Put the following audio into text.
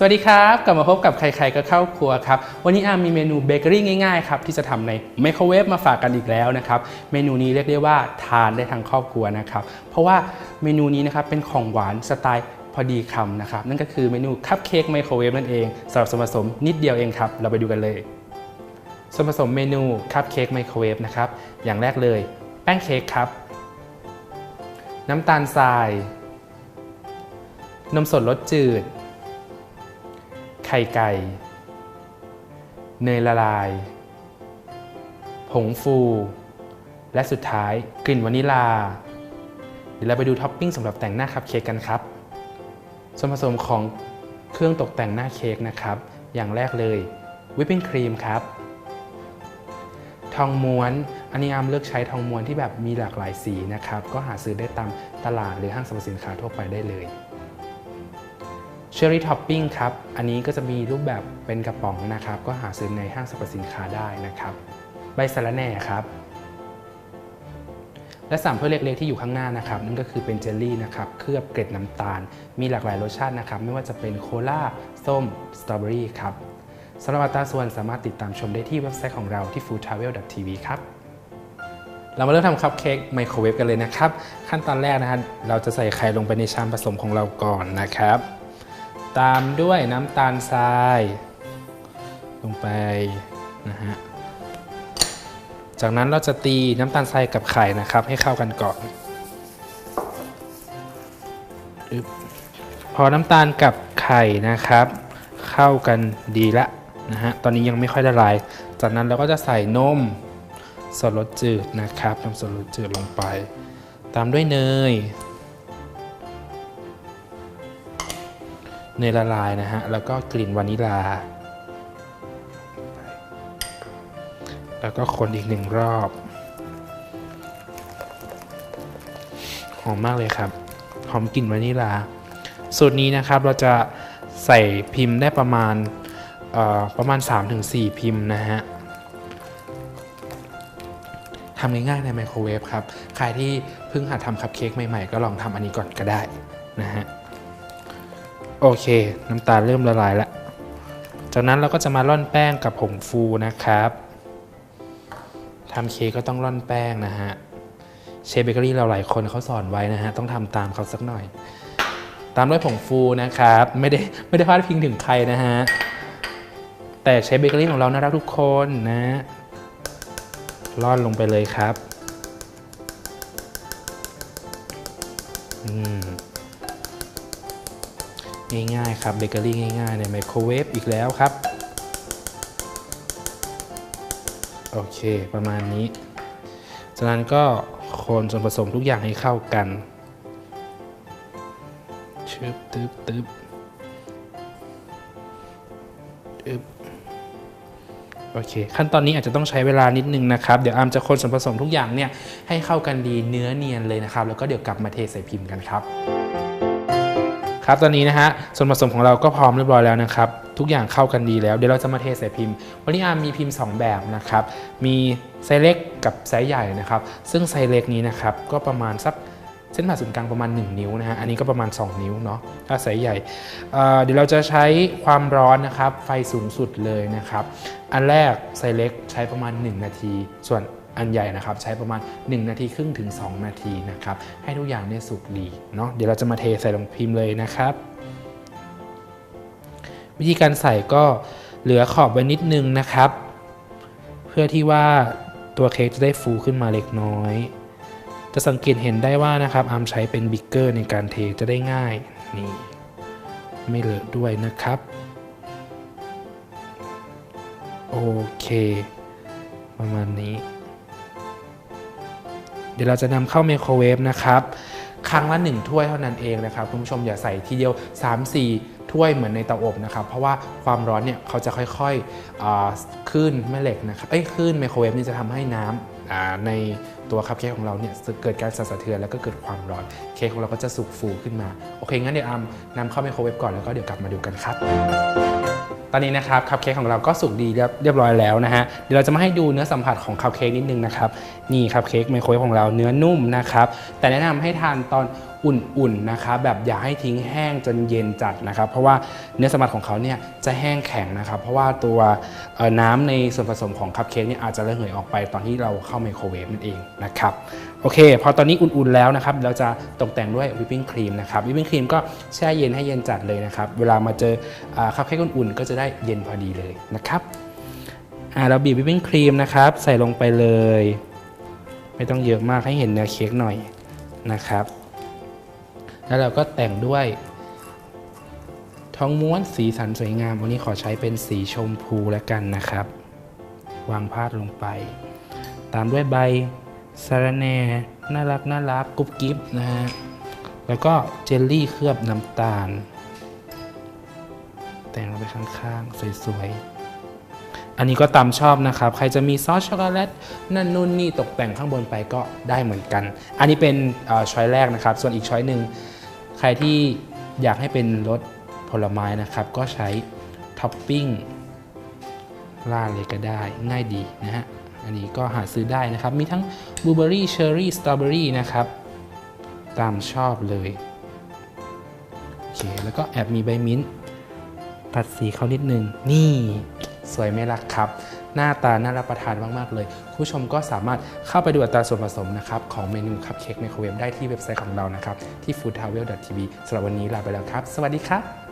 สวัสดีครับ กลับมาพบกับใครๆก็เข้าครัวครับ วันนี้อามีเมนูเบเกอรี่ง่ายๆครับที่จะทำในไมโครเวฟมาฝากกันอีกแล้วนะครับเมนูนี้เรียกได้ว่าทานได้ทั้งครอบครัวนะครับเพราะว่าเมนูนี้นะครับเป็นของหวานสไตล์พอดีคำนะครับนั่นก็คือเมนูคัพเค้กไมโครเวฟนั่นเองสำหรับส่วนผสมนิดเดียวเองครับ เราไปดูกันเลยส่วนผสมเมนูคัพเค้กไมโครเวฟนะครับอย่างแรกเลย แป้งเค้กครับน้ำตาลทราย นมสดรสจืด ไข่ไก่ เนยละลาย ผงฟู และสุดท้ายกลิ่นวานิลา เดี๋ยวเราไปดูท็อปปิ้งสำหรับแต่งหน้าคัพเค้กกันครับ ส่วนผสมของเครื่องตกแต่งหน้าเค้กนะครับ อย่างแรกเลยวิปปิ้งครีมครับ ทองม้วน อันนี้อามเลือกใช้ทองม้วนที่แบบมีหลากหลายสีนะครับ ก็หาซื้อได้ตามตลาดหรือห้างสรรพสินค้าทั่วไปได้เลย เชอร์รี่ท็อปปิ้งครับ อันนี้ก็จะมีรูปแบบเป็นกระป๋องนะครับ ก็หาซื้อในห้างสรรพสินค้าได้นะครับ ใบสะระแหน่ครับ และสามถ้วยเล็กๆที่อยู่ข้างหน้านะครับ นั่นก็คือเป็นเจลลี่นะครับ เคลือบเกล็ดน้ำตาล มีหลากหลายรสชาตินะครับ ไม่ว่าจะเป็นโคลาส้ม สตรอเบอรี่ครับสำหรับอัตราส่วนสามารถติดตามชมได้ที่เว็บไซต์ของเราที่ foodtravel.tv ครับเรามาเริ่มทำคัพเค้กไมโครเวฟกันเลยนะครับ ขั้นตอนแรกนะฮะเราจะใส่ไข่ลงไปในชามผสมของเราก่อนนะครับ ตามด้วยน้ำตาลทราย ลงไปนะฮะจากนั้นเราจะตีน้ำตาลทรายกับไข่นะครับ ให้เข้ากันก่อน พอน้ำตาลกับไข่นะครับ เข้ากันดีละนะฮะ ตอนนี้ยังไม่ค่อยละลาย จากนั้นเราก็จะใส่นมสดรสจืดนะครับนมสดรสจืดลงไป ตามด้วยเนย เนยละลายนะฮะ แล้วก็กลิ่นวานิลา แล้วก็คนอีกหนึ่งรอบ หอมมากเลยครับ หอมกลิ่นวานิลา สูตรนี้นะครับเราจะใส่พิมพ์ได้ประมาณประมาณ 3-4 พิมพ์นะฮะทำง่ายๆในไมโครเวฟครับ ใครที่เพิ่งหัดทำคัพเค้กใหม่ๆ ก็ลองทำอันนี้ก่อนก็ได้นะฮะ โอเค น้ำตาลเริ่มละลายแล้วจากนั้นเราก็จะมาร่อนแป้งกับผงฟูนะครับทำเค้กก็ต้องร่อนแป้งนะฮะเชฟเบเกอรี่เราหลายคนเขาสอนไว้นะฮะต้องทำตามเขาสักหน่อย ตามด้วยผงฟูนะครับไม่ได้ไม่ได้พลาดพิงถึงใครนะฮะแต่เชฟเบเกอรี่ของเราน่ารักทุกคนนะร่อนลงไปเลยครับ อืม ง่ายๆครับเบเกอรี่ง่ายๆในไมโครเวฟอีกแล้วครับ โอเคประมาณนี้ จากนั้นก็คนส่วนผสมทุกอย่างให้เข้ากันชึบตึบตึบตึบโอเค ขั้นตอนนี้อาจจะต้องใช้เวลานิดนึงนะครับ เดี๋ยวอามจะคนส่วนผสมทุกอย่างเนี่ยให้เข้ากันดีเนื้อเนียนเลยนะครับ แล้วก็เดี๋ยวกลับมาเทใส่พิมพ์กันครับ ครับตอนนี้นะฮะส่วนผสมของเราก็พร้อมเรียบร้อยแล้วนะครับทุกอย่างเข้ากันดีแล้วเดี๋ยวเราจะมาเทใส่พิมพ์ วันนี้อามีพิมพ์ 2 แบบนะครับมีไซส์เล็กกับไซส์ใหญ่นะครับซึ่งไซส์เล็กนี้นะครับก็ประมาณสักเส้นผ่าศูนย์กลางประมาณ 1 นิ้วนะฮะ อันนี้ก็ประมาณ 2 นิ้วเนาะ ถ้าไซส์ใหญ่เอ่อเดี๋ยวเราจะใช้ความร้อนนะครับ ไฟสูงสุดเลยนะครับ อันแรกไซส์เล็กใช้ประมาณ 1 นาที ส่วน อันใหญ่นะครับใช้ประมาณ 1 นาทีครึ่งถึง 2 นาทีนะครับให้ทุกอย่างเนี่ยสุกดีเนาะเดี๋ยวเราจะมาเทใส่ลงพิมพ์เลยนะครับ วิธีการใส่ก็เหลือขอบไว้นิดนึงนะครับ เพื่อที่ว่าตัวเค้กจะได้ฟูขึ้นมาเล็กน้อย จะสังเกตเห็นได้ว่านะครับอาร์มใช้เป็นบิ๊กเกอร์ในการเทจะได้ง่ายนี่ไม่เลอะด้วยนะครับโอเค ประมาณนี้ เดี๋ยวเราจะนำเข้าไมโครเวฟนะครับครั้งละ1ถ้วยเท่านั้นเองนะครับคุณผู้ชมอย่าใส่ทีเดียว 3-4 ถ้วยเหมือนในเตาอบนะครับ เพราะว่าความร้อนเนี่ยเขาจะค่อยๆอ่าขึ้นแม่เหล็กนะครับเอ้ยขึ้นไมโครเวฟนี่จะทำให้น้ำอ่าในตัวคัพเค้กของเราเนี่ยเกิดการสั่นสะเทือนแล้วก็เกิดความร้อน เค้กของเราก็จะสุกฟูขึ้นมา โอเคงั้นเดี๋ยวอามนำเข้าไมโครเวฟก่อนแล้วก็เดี๋ยวกลับมาดูกันครับ ตอนนี้นะครับคัพเค้กของเราก็สุกดีเรียบร้อยแล้วนะฮะเดี๋ยวเราจะมาให้ดูเนื้อสัมผัสของคัพเค้กนิดนึงนะครับนี่คัพเค้กไมโครเวฟของเราเนื้อนุ่มนะครับแต่แนะนำให้ทานตอน อุ่นๆนะครับแบบอย่าให้ทิ้งแห้งจนเย็นจัดนะครับเพราะว่าเนื้อสัมผัสของเขาเนี่ยจะแห้งแข็งนะครับเพราะว่าตัวน้ำในส่วนผสมของคัพเค้กเนี่ยอาจจะระเหยออกไปตอนที่เราเข้าไมโครเวฟนั่นเองนะครับโอเค พอตอนนี้อุ่นๆแล้วนะครับเราจะตกแต่งด้วยวิปปิ้งครีมนะครับวิปปิ้งครีมก็แช่เย็นให้เย็นจัดเลยนะครับเวลามาเจอคัพเค้กอุ่นๆก็จะได้เย็นพอดีเลยนะครับเราบีบวิปปิ้งครีมนะครับใส่ลงไปเลย ไม่ต้องเยอะมากให้เห็นเนื้อเค้กหน่อยนะครับ แล้วเราก็แต่งด้วยทองม้วนสีสันสวยงาม วันนี้ขอใช้เป็นสีชมพูแล้วกันนะครับ วางพาดลงไป ตามด้วยใบสะระแหน่น่ารักน่ารักกรุบกิ๊บนะฮะ แล้วก็เจลลี่เคลือบน้ำตาล แต่งลงไปข้างๆ สวยๆ อันนี้ก็ตามชอบนะครับ ใครจะมีซอสช็อกโกแลตนั่นนู่นนี่ตกแต่งข้างบนไปก็ได้เหมือนกัน อันนี้เป็นช้อยแรกนะครับ ส่วนอีกช้อยหนึ่ง ใครที่อยากให้เป็นรสผลไม้นะครับ ก็ใช้ท็อปปิ้งราดเลยก็ได้ง่ายดีนะฮะ อันนี้ก็หาซื้อได้นะครับ มีทั้งบลูเบอรี่เชอร์รี่สตรอเบอรี่นะครับ ตามชอบเลยโอเคแล้วก็แอบมีใบมิ้นตัดสีเขานิดนึง นี่ สวยไหมล่ะครับ หน้าตาน่ารับประทานมากๆเลยคุณผู้ชมก็สามารถเข้าไปดูอัตราส่วนผสมนะครับของเมนูคัพเค้กไมโครเวฟได้ที่เว็บไซต์ของเรานะครับที่ foodtravel.tv สำหรับวันนี้ลาไปแล้วครับ สวัสดีครับ